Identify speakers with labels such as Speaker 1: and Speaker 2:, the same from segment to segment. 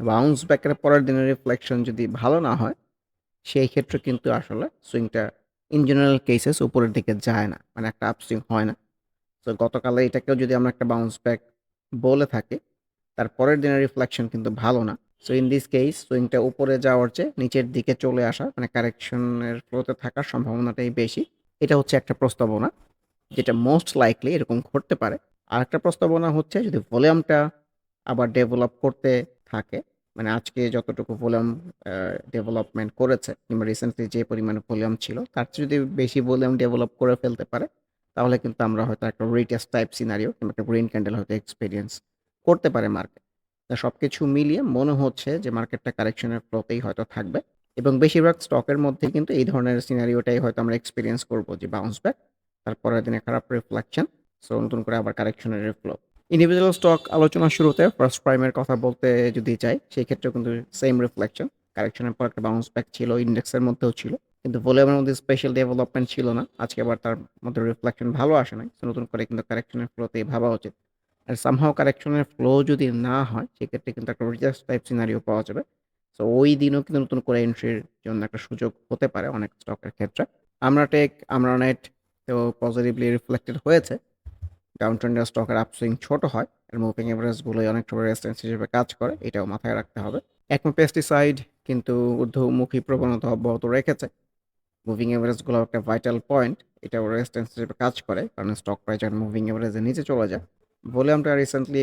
Speaker 1: Bounce ব্যাকের পরের দিনের রিফ্লেকশন যদি ভালো না হয়, সেই ক্ষেত্রে কিন্তু আসলে সুইংটা ইন জেনারেল কেসেস উপরের দিকে যায় না। মানে একটা আপসুইং হয় না। সো গতকালে এটাকেও যদি আমরা একটা বাউন্স ব্যাক বলে থাকি, তার পরের দিনের রিফ্লেকশন কিন্তু ভালো না। সো ইন দিস কেস সুইংটা উপরে যাওয়ার চেয়ে নিচের দিকে চলে আসা মানে কারেকশনের ফ্লোতে থাকার সম্ভাবনাটাই বেশি। এটা হচ্ছে একটা প্রস্তাবনা, যেটা মোস্ট লাইকলি এরকম ঘটতে পারে। আরেকটা প্রস্তাবনা হচ্ছে যদি ভলিউমটা আবার ডেভেলপ করতে থাকে, মানে আজকে যতটুকু ভলিউম ডেভেলপমেন্ট করেছে কিংবা রিসেন্টলি যে পরিমাণে ভলিউম ছিল, তার চেয়ে যদি বেশি ভলিউম ডেভেলপ করে ফেলতে পারে, তাহলে কিন্তু আমরা হয়তো একটা রিটেস্ট টাইপ সিনারিও কিংবা একটা গ্রিন ক্যান্ডেল হয়তো এক্সপিরিয়েন্স করতে পারে মার্কেট। তো সবকিছু মিলিয়ে মনে হচ্ছে যে মার্কেটটা কারেকশনের ফ্লোতেই হয়তো থাকবে এবং বেশিরভাগ স্টকের মধ্যে কিন্তু এই ধরনের সিনারিওটাই হয়তো আমরা এক্সপিরিয়েন্স করব যে বাউন্স ব্যাক, তারপরের দিনে খারাপ রিফ্লেকশন, সো নতুন করে আবার কারেকশনের ফ্লো। ইন্ডিভিজুয়াল স্টক আলোচনার শুরুতে ফার্স্ট প্রাইমের কথা বলতে যদি যাই, সেই ক্ষেত্রেও কিন্তু সেম রিফ্লেকশন। কারেকশনের পর একটা বাউন্স ব্যাক ছিল, ইন্ডেক্সের মধ্যেও ছিল। কিন্তু ভলিউমের মধ্যে স্পেশাল ডেভেলপমেন্ট ছিল না। আজকে আবার তার মধ্যে রিফ্লেকশন ভালো আসে নাই। নতুন করে কিন্তু কারেকশনের ফ্লোতেই ভাবা উচিত। আর সামহাউ কারেকশনের ফ্লো যদি না হয়, সেক্ষেত্রে কিন্তু একটা রিটেস্ট টাইপ সিনারিও পাওয়া যাবে। সো ওই দিনও কিন্তু নতুন করে এন্ট্রির জন্য একটা সুযোগ হতে পারে অনেক স্টকের ক্ষেত্রে। আমরাটেক, আমরানেট তো পজিটিভলি রিফ্লেক্টেড হয়েছে। ডাউন ট্রেন্ডের স্টকের আপসুইং ছোট হয়। আর মুভিং এভারেজ গুলোই অনেক সময় রেজিস্ট্যান্স হিসেবে কাজ করে। এটাও মাথায় রাখতে হবে। একমো পেস্টিসাইড কিন্তু ঊর্ধ্বমুখী প্রবণতা অব্যাহত রেখেছে। মুভিং অ্যাভারেজগুলো একটা ভাইটাল পয়েন্ট। এটাও রেজিস্ট্যান্স হিসেবে কাজ করে। কারণ স্টক প্রাইস যখন মুভিং এভারেজের নিচে চলে যায়, ভলিউমটা রিসেন্টলি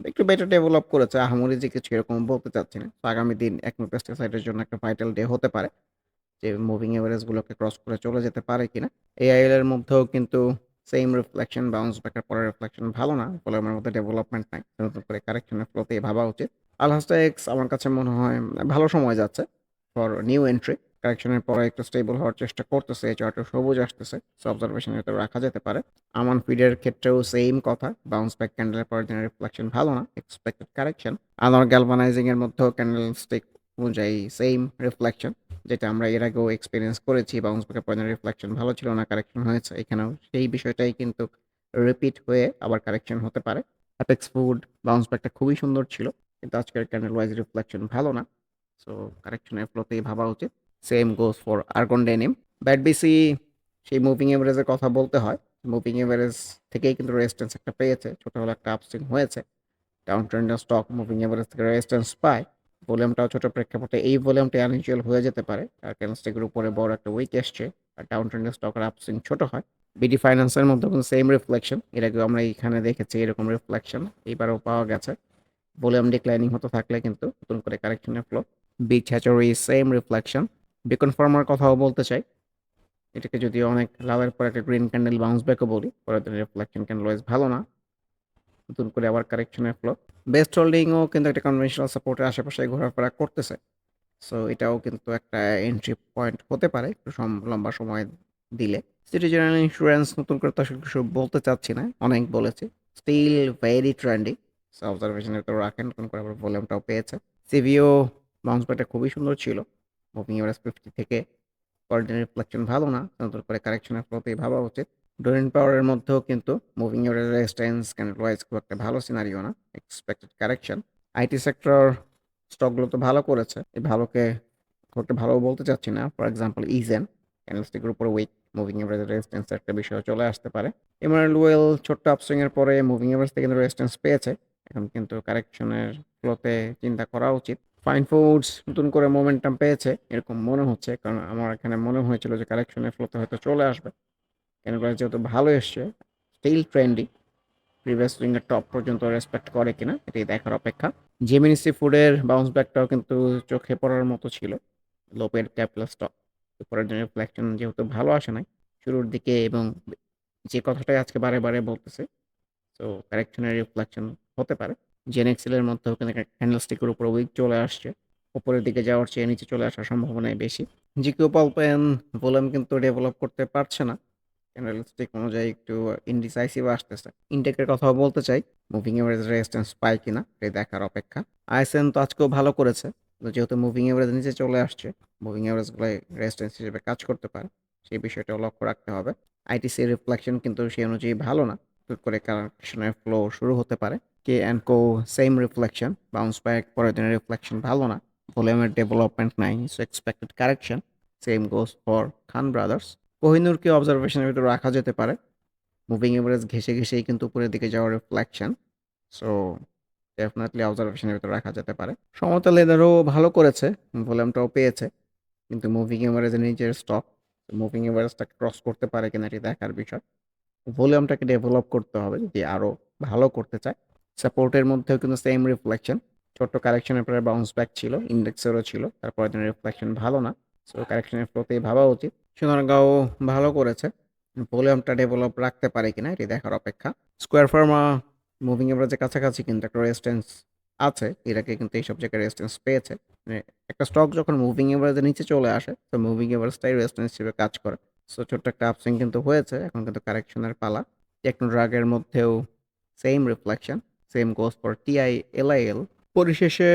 Speaker 1: একটু বেটার ডেভেলপ করেছে। আহামরি যে কিছু এরকম বলতে চাচ্ছি না। আগামী দিন একমো পেস্টিসাইডের জন্য একটা ভাইটাল ডে হতে পারে। যে মুভিং অ্যাভারেজগুলোকে ক্রস করে চলে যেতে পারে কিনা। এআইএল এর মধ্যেও কিন্তু সেম রিফ্লেকশন, বাউন্স ব্যাকের পরের রিফ্লেকশন ভালো না। ভলিউমের মধ্যে ডেভেলপমেন্ট নাই। নতুন করে কারেকশনের ফ্লোতেই ভাবা উচিত। আলহাজটেক্স আমার কাছে মনে হয় ভালো সময় যাচ্ছে ফর নিউ এন্ট্রি। কারেকশনের পরে একটু স্টেবল হওয়ার চেষ্টা করতেছে। এই চার্টে সবুজ আসতেছে। সো অবজারভেশন এ রাখা যেতে পারে। আমান ফিডের ক্ষেত্রেও সেম কথা। বাউন্স ব্যাক ক্যান্ডেলের পরের দিনের রিফ্লেকশন ভালো না। Expected correction. আনোয়ার গ্যালভানাইজিং এর মধ্যেও ক্যান্ডেল স্টিক অনুযায়ী সেম রিফ্লেকশন। যেটা আমরা এর আগেও এক্সপিরিয়েন্স করেছি। বাউন্স ব্যাকের দিনের রিফ্লেকশন ভালো ছিল না, কারেকশন হয়েছে। এখানেও সেই বিষয়টাই কিন্তু রিপিট হয়ে আবার কারেকশন হতে পারে। অ্যাপেক্স ফুড বাউন্স ব্যাকটা খুবই সুন্দর ছিল। কিন্তু আজকের ক্যান্ডেল ওয়াইজ রিফ্লেকশন ভালো না। সো কারেকশনের ফ্লোতেই ভাবা উচিত। Same goes for argon denim. ব্যাডবিসি সেই মুভিং এভারেজের কথা বলতে হয়। মুভিং এভারেজ থেকেই কিন্তু রেজিস্ট্যান্স একটা পেয়েছে। ছোট হলে একটা আপসুইং হয়েছে। ডাউন ট্রেন্ডের স্টক মুভিং এভারেজ থেকে রেজিস্ট্যান্স পায়। ভলিউমটাও ছোট প্রেক্ষাপটে এই ভলিউমটা আনইউজুয়াল হয়ে যেতে পারে। আর ক্যান্ডেলস্টিকের উপরে বড় একটা উইক এসছে। আর ডাউন ট্রেন্ডের স্টকের আপসুইং ছোট হয়। বিডি ফাইন্যান্সের মধ্যে কিন্তু সেম রিফ্লেকশন। এর আগেও আমরা এইখানে দেখেছি এরকম রিফ্লেকশন। এইবারও পাওয়া গেছে। ভলিউম ডিক্লাইনিং হতে থাকলে কিন্তু নতুন করে কারেকশনের flow. Beach hatchery same reflection. Beacon farmer কথাও বলতে চাই। এটাকে যদি অনেক লাভের পর একটা গ্রিন ক্যান্ডেল বাউন্স ব্যাকও বলি। পরের দিনের রিফ্লেকশন ক্যান্ডেল ওয়াইজ ভালো না। নতুন করে আবার কারেকশনের ফ্লো। বেস্ট হোল্ডিংও কিন্তু একটা কনভেনশনাল সাপোর্টের আশেপাশে ঘোরাফেরা করতেছে। সো এটাও কিন্তু একটা এন্ট্রি পয়েন্ট হতে পারে একটু লম্বা সময় দিলে। সিটি জেনারেল ইন্স্যুরেন্স নতুন করে তো আসলে কিছু বলতে চাচ্ছি না। অনেক বলেছি। Still very trendy. অবজারভেশনের ভিতরে রাখেন, নতুন করে আবার ভলিউমটাও পেয়েছে সিভিও বাউন্স ব্যাকটা খুবই সুন্দর ছিল মুভিং এভারেজ ফিফটি থেকে কোঅর্ডিনেট রিফ্লেকশন ভালো না নতুন করে কারেকশনের ফ্লোতেই ভাবা উচিত ডোরেন পাওয়ারের মধ্যেও কিন্তু মুভিং রেজিস্ট্যান্স ক্যান্ডেল ওয়াইজ খুব একটা ভালো সিনারিও না এক্সপেক্টেড কারেকশন আইটি সেক্টর স্টকগুলো তো ভালো করেছে, এই ভালোকে খুব একটা ভালো বলতে চাচ্ছি না। ফর এক্সাম্পল ইজেন ক্যান্ডেলস্টিকের উপরে উইক মুভিং এভারেজ রেজিস্ট্যান্স একটা বিষয় চলে আসতে পারে। এমারেল ওয়েল ছোট্ট আপসুইং এর পরে মুভিং এভারেজ থেকে কিন্তু রেজিস্ট্যান্স পেয়েছে। এখন কিন্তু কারেকশনের ফ্লোতে চিন্তা করা উচিত। ফাইন ফুডস নতুন করে মোমেন্টাম পেয়েছে, এরকম মনে হচ্ছে। কারণ আমার এখানে মনে হয়েছিল যে কারেকশনের ফ্লোতে হয়তো চলে আসবে। কেন করে যেহেতু ভালো এসছে স্টিল ট্রেন্ডি প্রিভিয়াস উইংয়ের টপ পর্যন্ত রেসপেক্ট করে কিনা এটাই দেখার অপেক্ষা। জেমিনিসি ফুডের বাউন্স ব্যাকটাও কিন্তু চোখে পড়ার মতো ছিল লোপের ক্যাপিটাল স্টক উপরের জন্য রিফ্লেকশন যেহেতু ভালো আসে নাই, শুরুর দিকে এবং যে কথাটাই আজকে বারে বারে বলতেছে তো কারেকশনের রিফ্লেকশন হতে পারে। জেনেক্সেলের মধ্যেও কিন্তু ক্যান্ডেল স্টিকের উপর উইক চলে আসছে, উপরের দিকে যাওয়ার চেয়ে নিচে চলে আসার সম্ভাবনাই বেশি। জিকিউ পালপেন ভলিউম কিন্তু ডেভেলপ করতে পারছে না। ক্যান্ডেলস্টিক অনুযায়ী একটু ইনডিসাইসিভ আসতেছে। ইনটেকের কথাও বলতে চাই মুভিং এভারেজ রেজিস্ট্যান্স পায় কিনা এটা দেখার অপেক্ষা। আইএসএন তো আজকেও ভালো করেছে যেহেতু মুভিং এভারেজ নিচে চলে আসছে মুভিং এভারেজগুলো রেজিস্ট্যান্স হিসেবে কাজ করতে পারে, সেই বিষয়টাও লক্ষ্য রাখতে হবে। আইটিসি রিফ্লেকশন কিন্তু সেই অনুযায়ী ভালো না করে কারেকশনের ফ্লো শুরু হতে পারে। K and Co same reflection bounce back পরের দিনের রিফ্লেকশন ভালো না ভলিউমের ডেভেলপমেন্ট নাই so expected correction same goes for Khan brothers কোহিনুরকে অবজারভেশনের ভিতরে রাখা যেতে পারে। মুভিং এভারেজ ঘেসে ঘেসেই কিন্তু উপরের দিকে যাওয়ার রিফ্লেকশন সো ডেফিনেটলি অবজারভেশনের ভিতরে রাখা যেতে পারে। সমতা লেদারও ভালো করেছে ভলিউমটাও পেয়েছে, কিন্তু মুভিং এভারেজের নিজের স্টক মুভিং এভারেজটা ক্রস করতে পারে কিনা এটি দেখার বিষয়। ভলিউমটাকে ডেভেলপ করতে হবে যদি আরও ভালো করতে চায়। সাপোর্টের মধ্যেও কিন্তু সেম রিফ্লেকশন ছোট্ট কারেকশনের পরে বাউন্স ব্যাক ছিল ইন্ডেক্সেরও ছিল তারপরে দিনের রিফ্লেকশন ভালো না সো কারেকশনের ফ্লোতেই ভাবা উচিত। সোনারগাঁও ভালো করেছে। ভলিউমটা ডেভেলপ রাখতে পারে কিনা এটি দেখার অপেক্ষা। স্কোয়ার ফার্মা মুভিং এভারেজের কাছাকাছি কিন্তু একটা রেজিস্ট্যান্স আছে, এটাকে কিন্তু এইসব জায়গায় রেজিস্ট্যান্স পেয়েছে। মানে একটা স্টক যখন মুভিং এভারেজের নিচে চলে আসে, তো মুভিং এভারেজটাই রেজিস্ট্যান্স হিসেবে কাজ করে। সো ছোট্ট একটা আপসুইং কিন্তু হয়েছে, এখন কিন্তু কারেকশনের পালা। টেকনো ড্রাগের মধ্যেও same reflection same goes for TI LIL পরিশেষে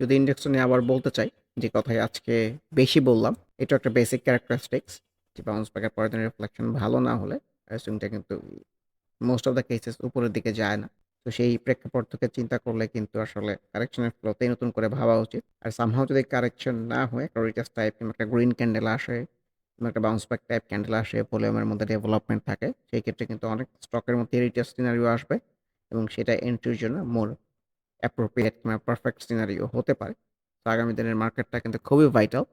Speaker 1: যদি ইন্ডেক্সটা নিয়ে আবার বলতে চাই যে কথাই আজকে বেশি বললাম এটা একটা বেসিক ক্যারেক্টারিস্টিক্স যে বাউন্স ব্যাকের পরের দিনের রিফ্লেকশন ভালো না হলে সুইংটা কিন্তু মোস্ট অফ দ্য কেসেস উপরের দিকে যায় না। তো সেই প্রেক্ষাপট থেকে চিন্তা করলে কিন্তু আসলে কারেকশনের ফ্লোতেই নতুন করে ভাবা উচিত। আর সামহাও যদি কারেকশন না হয়, একটা রিটাস টাইপ কিংবা একটা গ্রিন ক্যান্ডেল আসে, কিংবা একটা বাউন্স ব্যাক টাইপ ক্যান্ডেল আসে ভলিউমের মধ্যে ডেভেলপমেন্ট থাকে, সেই ক্ষেত্রে কিন্তু অনেক স্টকের মধ্যে রিটাস সিনারিও আসবে এবং সেটা এন্ট্রির জন্য মোর অ্যাপ্রোপ্রিয়েট কিংবা পারফেক্ট সিনারিও হতে পারে। তো আগামী দিনের মার্কেটটা কিন্তু খুবই ভাইটাল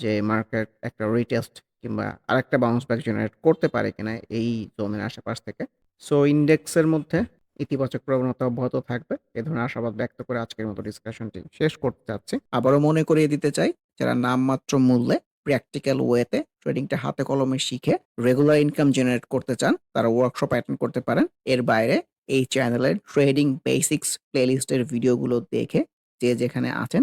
Speaker 1: যে মার্কেট একটা রিটেস্ট কিংবা আরেকটা বাউন্স ব্যাক জেনারেট করতে পারে কিনা এই জোনের আশেপাশ থেকে। সো ইন্ডেক্সের মধ্যে ইতিবাচক প্রবণতা অব্যাহত থাকবে। এ ধরনের আশাবাদ ব্যক্ত করে আজকের মতো ডিসকাশনটি শেষ করতে চাচ্ছি। আবারও মনে করিয়ে দিতে চাই, যারা নামমাত্র মূল্যে প্র্যাকটিক্যাল ওয়েতে ট্রেডিংটা হাতে কলমে শিখে রেগুলার ইনকাম জেনারেট করতে চান, তারা ওয়ার্কশপ অ্যাটেন্ড করতে পারেন। এর বাইরে এই চ্যানেলের ট্রেডিং বেসিক্স প্লেলিস্টের ভিডিওগুলো দেখে যে যেখানে আছেন